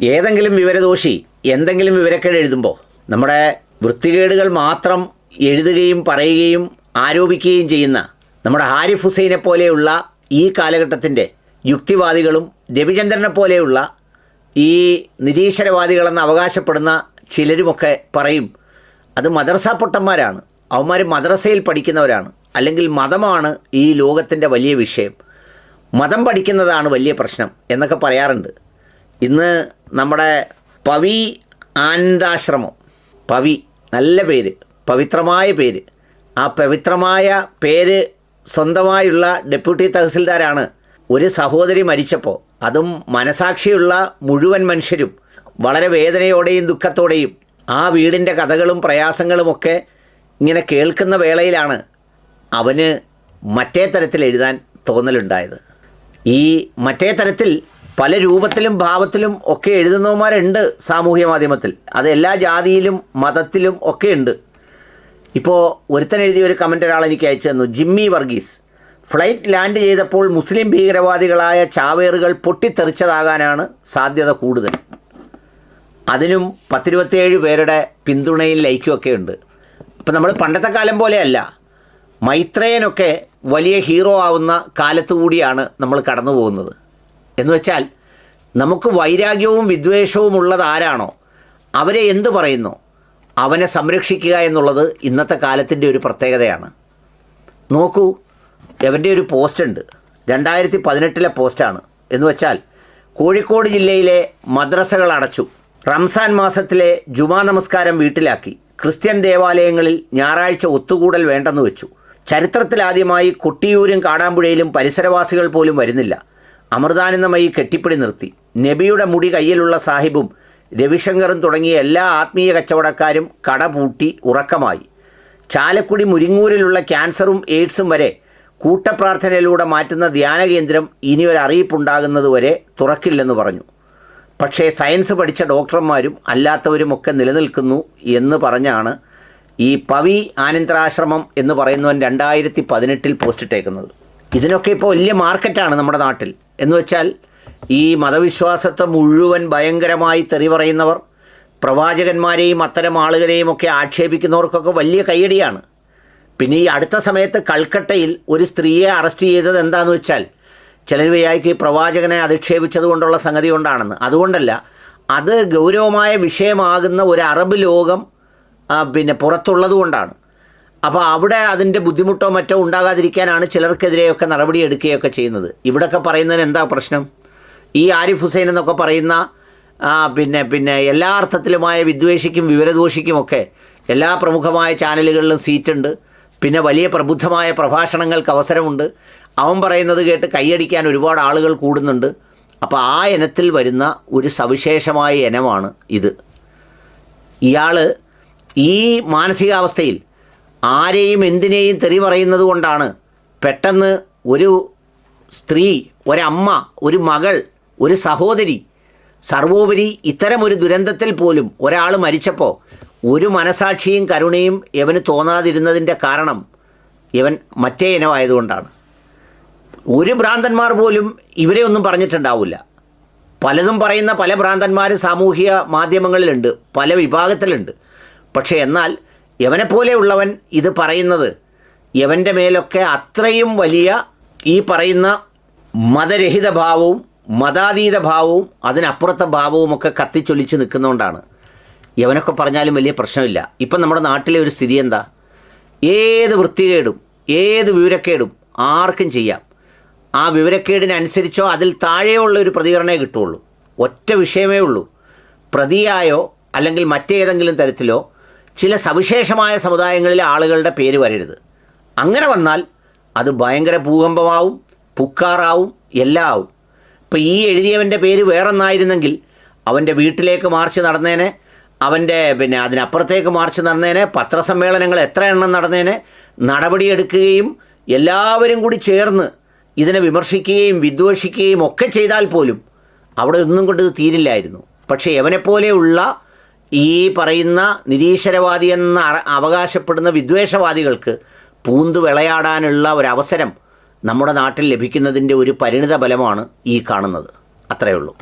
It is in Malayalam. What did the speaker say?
ഏതെങ്കിലും വിവരദോഷി എന്തെങ്കിലും വിവരക്കേട് എഴുതുമ്പോൾ നമ്മുടെ വൃത്തികേടുകൾ മാത്രം എഴുതുകയും പറയുകയും ആരോപിക്കുകയും ചെയ്യുന്ന നമ്മുടെ ഹാരിഫ് ഹുസൈനെ പോലെയുള്ള ഈ കാലഘട്ടത്തിന്റെ യുക്തിവാദികളും രവിചന്ദ്രനെ പോലെയുള്ള ഈ നിരീശ്വരവാദികളെന്ന് അവകാശപ്പെടുന്ന ചിലരുമൊക്കെ പറയും അത് മദ്രസ പൊട്ടന്മാരാണ്. അവന്മാർ മദ്രസയിൽ പഠിക്കുന്നവരാണ്. അല്ലെങ്കിൽ മതമാണ് ഈ ലോകത്തിന്റെ വലിയ വിഷയം. മതം പഠിക്കുന്നതാണ് വലിയ പ്രശ്നം എന്നൊക്കെ പറയാറുണ്ട്. ഇന്ന് നമ്മുടെ പവി ആനന്ദാശ്രമം. പവി നല്ല പേര് പവിത്രമായ പേര്. ആ പവിത്രമായ പേര് സ്വന്തമായുള്ള ഡെപ്യൂട്ടി തഹസിൽദാരാണ് ഒരു സഹോദരി മരിച്ചപ്പോൾ അതും മനസാക്ഷിയുള്ള മുഴുവൻ മനുഷ്യരും വളരെ വേദനയോടെയും ദുഃഖത്തോടെയും ആ വീടിന്റെ കഥകളും പ്രയാസങ്ങളുമൊക്കെ ഇങ്ങനെ കേൾക്കുന്ന വേളയിലാണ് അവന് മറ്റേ തരത്തിൽ എഴുതാൻ തോന്നലുണ്ടായത്. ഈ മറ്റേ തരത്തിൽ പല രൂപത്തിലും ഭാവത്തിലും ഒക്കെ എഴുതുന്നവന്മാരുണ്ട് സാമൂഹ്യ മാധ്യമത്തിൽ. അത് എല്ലാ ജാതിയിലും മതത്തിലും ഒക്കെ ഉണ്ട്. ഇപ്പോൾ ഒരുത്തൻ എഴുതിയ ഒരു കമന്റ് ഒരാൾ എനിക്ക് അയച്ചു തന്നു. ജിമ്മി വർഗീസ് ഫ്ലൈറ്റ് ലാൻഡ് ചെയ്തപ്പോൾ മുസ്ലിം ഭീകരവാദികളായ ചാവേറുകൾ പൊട്ടിത്തെറിച്ചതാകാനാണ് സാധ്യത കൂടുതൽ. അതിനും പത്തിരുപത്തിയേഴ് പേരുടെ പിന്തുണയും ലൈക്കും ഒക്കെ ഉണ്ട്. ഇപ്പം നമ്മൾ പണ്ടത്തെ കാലം പോലെയല്ല. മൈത്രേയനൊക്കെ വലിയ ഹീറോ ആവുന്ന കാലത്തു കൂടിയാണ് നമ്മൾ കടന്നു പോകുന്നത് എന്ന് വെച്ചാൽ നമുക്ക് വൈരാഗ്യവും വിദ്വേഷവും ഉള്ളത് ആരാണോ? അവരെ എന്തു പറയുന്നു? അവനെ സംരക്ഷിക്കുക എന്നുള്ളത് ഇന്നത്തെ കാലത്തിന്റെ ഒരു പ്രത്യേകതയാണ്. നോക്കൂ എവന്റെ ഒരു പോസ്റ്റ് ഉണ്ട് രണ്ടായിരത്തി പതിനെട്ടിലെ പോസ്റ്റാണ്. എന്ന് വെച്ചാൽ കോഴിക്കോട് ജില്ലയിലെ മദ്രസകൾ അടച്ചു. റംസാൻ മാസത്തിലെ ജുമാ നമസ്കാരം വീട്ടിലാക്കി. ക്രിസ്ത്യൻ ദേവാലയങ്ങളിൽ ഞായറാഴ്ച ഒത്തുകൂടൽ വേണ്ടെന്ന് വെച്ചു. ചരിത്രത്തിലാദ്യമായി കൊട്ടിയൂരും കാടാമ്പുഴയിലും പരിസരവാസികൾ പോലും വരുന്നില്ല. അമൃതാനന്ദമയി കെട്ടിപ്പിടി നിർത്തി. നബിയുടെ മുടി കയ്യിലുള്ള സാഹിബും രവിശങ്കറും തുടങ്ങിയ എല്ലാ ആത്മീയ കച്ചവടക്കാരും കട പൂട്ടി ഉറക്കമായി. ചാലക്കുടി മുരിങ്ങൂരിലുള്ള ക്യാൻസറും എയ്ഡ്സും വരെ കൂട്ടപ്രാർത്ഥനയിലൂടെ മാറ്റുന്ന ധ്യാന ധ്യാനകേന്ദ്രം ഇനിയൊരു അറിയിപ്പുണ്ടാകുന്നതുവരെ തുറക്കില്ലെന്ന് പറഞ്ഞു. പക്ഷേ സയൻസ് പഠിച്ച ഡോക്ടർമാരും അല്ലാത്തവരുമൊക്കെ നിലനിൽക്കുന്നു എന്ന് പറഞ്ഞാണ് ഈ പവി ആനന്ദരാശ്രമം എന്ന് പറയുന്നവൻ രണ്ടായിരത്തി പതിനെട്ടിൽ പോസ്റ്റ് ഇട്ടേക്കുന്നത്. ഇതിനൊക്കെ ഇപ്പോൾ വലിയ മാർക്കറ്റാണ് നമ്മുടെ നാട്ടിൽ. എന്ന് വെച്ചാൽ ഈ മതവിശ്വാസത്തെ മുഴുവൻ ഭയങ്കരമായി തെറി പറയുന്നവർ പ്രവാചകന്മാരെയും അത്തരം ആളുകളെയും ഒക്കെ ആക്ഷേപിക്കുന്നവർക്കൊക്കെ വലിയ കൈയടിയാണ് പിന്നെ ഈ അടുത്ത സമയത്ത് കൽക്കട്ടയിൽ ഒരു സ്ത്രീയെ അറസ്റ്റ് ചെയ്തത് എന്താണെന്ന് വെച്ചാൽ ചിലർ വിചാരിക്കും ഈ പ്രവാചകനെ അധിക്ഷേപിച്ചത് കൊണ്ടുള്ള സംഗതി കൊണ്ടാണെന്ന്. അതുകൊണ്ടല്ല അത് ഗൗരവമായ വിഷയമാകുന്ന ഒരു അറബ് ലോകം പിന്നെ പുറത്തുള്ളത് കൊണ്ടാണ്. അപ്പോൾ അവിടെ അതിന്റെ ബുദ്ധിമുട്ടോ മറ്റോ ഉണ്ടാകാതിരിക്കാനാണ് ചിലർക്കെതിരെയൊക്കെ നടപടി എടുക്കുകയൊക്കെ ചെയ്യുന്നത്. ഇവിടെയൊക്കെ പറയുന്നതിന് എന്താ പ്രശ്നം? ഈ ആരിഫ് ഹുസൈൻ എന്നൊക്കെ പറയുന്ന പിന്നെ പിന്നെ എല്ലാ അർത്ഥത്തിലുമായ വിദ്വേഷിക്കും വിവരദോഷിക്കുമൊക്കെ എല്ലാ പ്രമുഖമായ ചാനലുകളിലും സീറ്റുണ്ട്. പിന്നെ വലിയ പ്രബുദ്ധമായ പ്രഭാഷണങ്ങൾക്ക് അവസരമുണ്ട്. അവൻ പറയുന്നത് കേട്ട് കൈയടിക്കാൻ ഒരുപാട് ആളുകൾ കൂടുന്നുണ്ട്. അപ്പോൾ ആ ഇനത്തിൽ വരുന്ന ഒരു സവിശേഷമായ ഇനമാണ് ഇത്. ഇയാൾ ഈ മാനസികാവസ്ഥയിൽ ആരെയും എന്തിനേയും തെറി പറയുന്നത് കൊണ്ടാണ്. പെട്ടെന്ന് ഒരു സ്ത്രീ ഒരമ്മ ഒരു മകൾ ഒരു സഹോദരി സർവോപരി ഇത്തരമൊരു ദുരന്തത്തിൽ പോലും ഒരാൾ മരിച്ചപ്പോൾ ഒരു മനസാക്ഷിയും കരുണയും ഇവന് തോന്നാതിരുന്നതിന്റെ കാരണം ഇവൻ മറ്റേ ഇനമായതുകൊണ്ടാണ്. ഒരു ഭ്രാന്തന്മാർ പോലും ഇവരെ ഒന്നും പറഞ്ഞിട്ടുണ്ടാവില്ല. പലതും പറയുന്ന പല ഭ്രാന്തന്മാർ സാമൂഹിക മാധ്യമങ്ങളിലുണ്ട് പല വിഭാഗത്തിലുണ്ട്. പക്ഷേ എന്നാൽ യവനെപ്പോലെയുള്ളവൻ ഇത് പറയുന്നത്. യവന്റെ മേലൊക്കെ അത്രയും വലിയ ഈ പറയുന്ന മതരഹിത ഭാവവും മതാതീത ഭാവവും അതിനപ്പുറത്തെ ഭാവവും ഒക്കെ കത്തിച്ചൊലിച്ച് നിൽക്കുന്നതുകൊണ്ടാണ് യവനൊക്കെ പറഞ്ഞാലും വലിയ പ്രശ്നമില്ല. ഇപ്പം നമ്മുടെ നാട്ടിലെ ഒരു സ്ഥിതി എന്താ? ഏത് വൃത്തികേടും ഏത് വിവരക്കേടും ആർക്കും ചെയ്യാം. ആ വിവരക്കേടിനനുസരിച്ചോ അതിൽ താഴെയുള്ള ഒരു പ്രതികരണമേ കിട്ടുള്ളൂ ഒറ്റ വിഷയമേ ഉള്ളൂ. പ്രതിയായോ അല്ലെങ്കിൽ മറ്റേതെങ്കിലും തരത്തിലോ ചില സവിശേഷമായ സമുദായങ്ങളിലെ ആളുകളുടെ പേര് വരരുത്. അങ്ങനെ വന്നാൽ അത് ഭയങ്കര ഭൂകമ്പമാവും പുക്കാറാവും എല്ലാം ആവും. ഇപ്പം ഈ എഴുതിയവന്റെ പേര് വേറൊന്നായിരുന്നെങ്കിൽ അവന്റെ വീട്ടിലേക്ക് മാർച്ച് നടന്നേനെ അവന്റെ പിന്നെ അതിനപ്പുറത്തേക്ക് മാർച്ച് നടന്നേനെ പത്രസമ്മേളനങ്ങൾ എത്ര എണ്ണം നടന്നേനെ നടപടിയെടുക്കുകയും എല്ലാവരും കൂടി ചേർന്ന് ഇതിനെ വിമർശിക്കുകയും വിദ്വേഷിക്കുകയും ഒക്കെ ചെയ്താൽ പോലും അവിടെ ഒന്നും കൊണ്ട് തീരില്ലായിരുന്നു. പക്ഷേ എവനെപ്പോലെയുള്ള ഈ പറയുന്ന നിരീശ്വരവാദി എന്ന അവകാശപ്പെടുന്ന വിദ്വേഷവാദികൾക്ക് പൂന്തു വിളയാടാനുള്ള ഒരവസരം നമ്മുടെ നാട്ടിൽ ലഭിക്കുന്നതിന്റെ ഒരു പരിണിത ഫലമാണ് ഈ കാണുന്നത്. അത്രയേ ഉള്ളൂ.